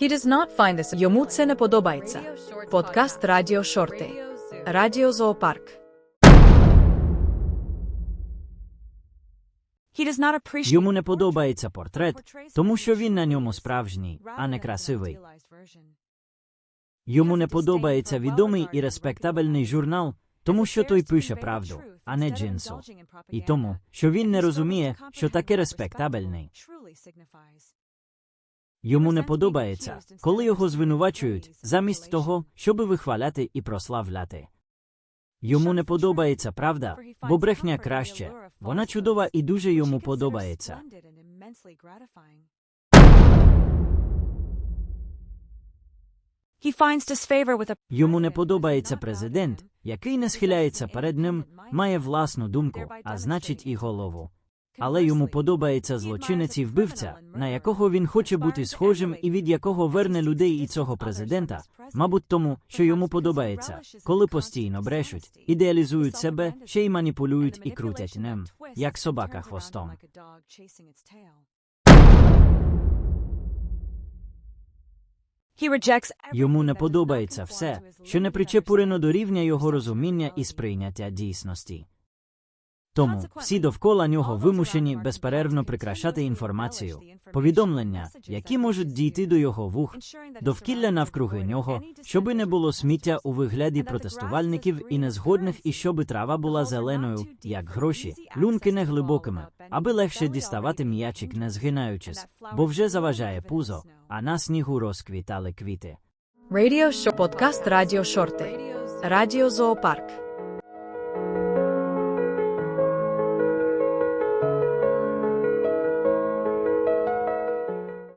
He does not find this. Йому це не подобається. Подкаст Радіо Шорти. Радіо Зоопарк. He does not appreciate Йому не подобається портрет, тому що він на ньому справжній, а не красивий. Йому не подобається відомий і респектабельний журнал, тому що той пише правду, а не джинсу. І тому, що він не розуміє, що таке респектабельний. Йому не подобається, коли його звинувачують, замість того, щоби вихваляти і прославляти. Йому не подобається правда, бо брехня краще. Вона чудова і дуже йому подобається. Йому не подобається президент, який не схиляється перед ним, має власну думку, а значить і голову. Але йому подобається злочинець і вбивця, на якого він хоче бути схожим і від якого верне людей і цього президента, мабуть, тому, що йому подобається, коли постійно брешуть, ідеалізують себе, ще й маніпулюють і крутять ним, як собака хвостом. Йому не подобається все, що не причепурено до рівня його розуміння і сприйняття дійсності. Тому всі довкола нього вимушені безперервно прикрашати інформацію, повідомлення, які можуть дійти до його вух, довкілля навкруги нього, щоби не було сміття у вигляді протестувальників і незгодних, і щоби трава була зеленою, як гроші, люнки не глибокими, аби легше діставати м'ячик, не згинаючись, бо вже заважає пузо, а на снігу розквітали квіти. Радіо Шо. Подкаст Радіо Шорти. Радіо Зоопарк.